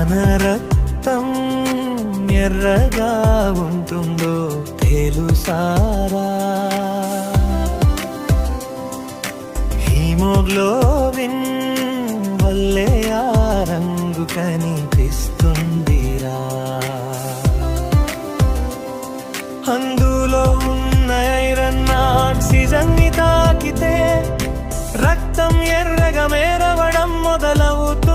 మన రక్తం ఎర్రగా ఉంటుందో తెలుసారా? హీమోగ్లోబిన్ వల్లే ఆ రంగు కనిపిస్తుందిరా. అందులో ఉన్న ఐరన్ ఆక్సిజన్ని తాకితే రక్తం ఎర్రగా మేరవడం మొదలవుతుంది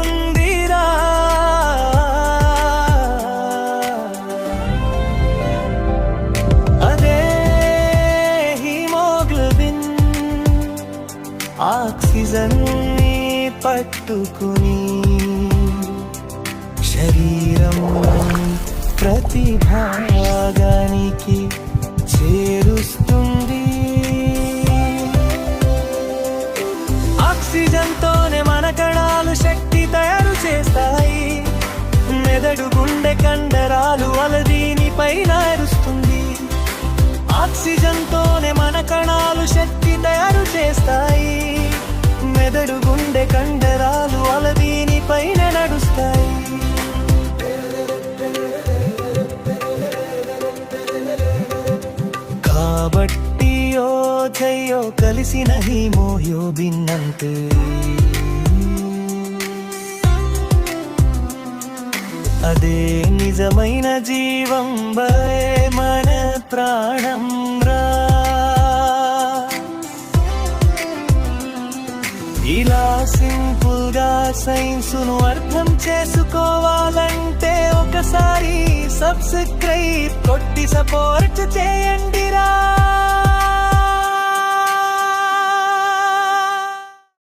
ఆక్సిజన్ పట్టుకుని శరీరం ప్రతి భాగానికి చేరుస్తుంది. ఆక్సిజన్తోనే మన కణాలు శక్తి తయారు చేస్తాయి. మెదడు గుండె కండరాలు అలదీని పైన అరుస్తుంది. ఆక్సిజన్తోనే మన కణాలు శక్తి తయారు చేస్తాయి మెదడు గుండె కండరాలు అలదీని పైన నడుస్తాయి. కాబట్టి ఓ జయ్యో కలిసిన హీమోయోబిన్ అంతే అదే నిజమైన జీవం బయ మన ప్రాణం. ఇలా సింపుల్గా సైన్స్ను అర్థం చేసుకోవాలంటే ఒకసారి సబ్స్క్రైబ్ కొట్టి సపోర్ట్ చే